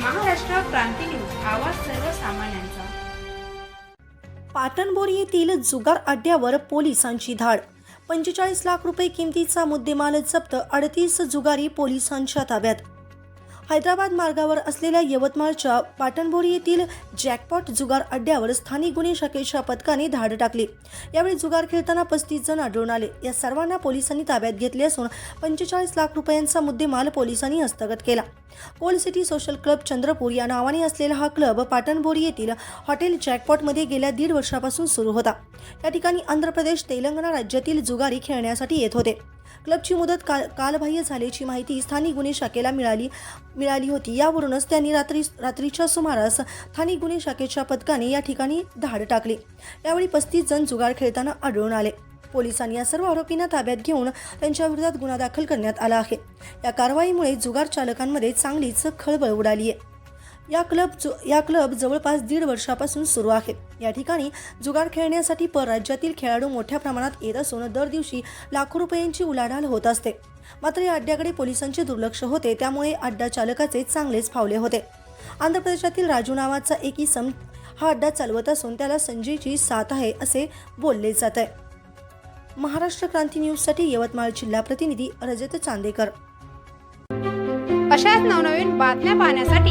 महाराष्ट्र क्रांती news आवाज सर्वसामान्यांचा. पाटणबोरी येथील जुगार अड्ड्यावर पोलिसांची धाड. पंचेचाळीस लाख रुपये किमतीचा मुद्देमाल जप्त अडतीस जुगारी पोलिसांच्या ताब्यात. हैदराबाद मार्गावर असलेल्या यवतमाळच्या पाटणबोरी येथील जॅकपॉट जुगार अड्ड्यावर स्थानिक गुन्हे शाखेच्या पथकाने धाड टाकली. यावेळी जुगार खेळताना पस्तीस जण आढळून आले. या सर्वांना पोलिसांनी ताब्यात घेतले असून पंचेचाळीस लाख रुपयांचा मुद्देमाल पोलिसांनी हस्तगत केला. Coal city social club Chandrapur या नावाने असलेला हा क्लब पाटणबोरी येथील हॉटेल जॅकपॉटमध्ये गेल्या दीड वर्षापासून सुरू होता. या ठिकाणी आंध्र प्रदेश तेलंगणा राज्यातील जुगारी खेळण्यासाठी येत होते. क्लबची मुदत काल कालबाह्य झाल्याची माहिती स्थानिक गुन्हे शाखेला मिळाली मिळाली होती. यावरूनच त्यांनी रात्री रात्रीच्या सुमारास स्थानिक गुन्हे शाखेच्या पथकाने या ठिकाणी धाड टाकली. यावेळी पस्तीस जण जुगार खेळताना आढळून आले. पोलिसांनी या सर्व आरोपींना ताब्यात घेऊन त्यांच्या विरोधात गुन्हा दाखल करण्यात आला आहे. या कारवाईमुळे जुगार चालकांमध्ये चांगलीच खळबळ उडाली आहे. या क्लब या क्लब जवळपास दीड वर्षापासून सुरू आहे. या ठिकाणी जुगार खेळण्यासाठी परराज्यातील खेळाडू मोठ्या प्रमाणात येत असून दर दिवशी लाखो रुपयांची उलाढाल होत असते. मात्र या अड्ड्याकडे पोलिसांचे दुर्लक्ष होते त्यामुळे अड्डा चालकाचे चांगलेच फावले होते. आंध्र प्रदेशातील राजू नावाचा एक इसम हा अड्डा चालवत असून त्याला संजयची साथ आहे असे बोलले जात आहे. महाराष्ट्र क्रांती न्यूजसाठी यवतमाळ जिल्हा प्रतिनिधी रजत चांदेकर. अशाच नवनवीन बातम्या पाहण्यासाठी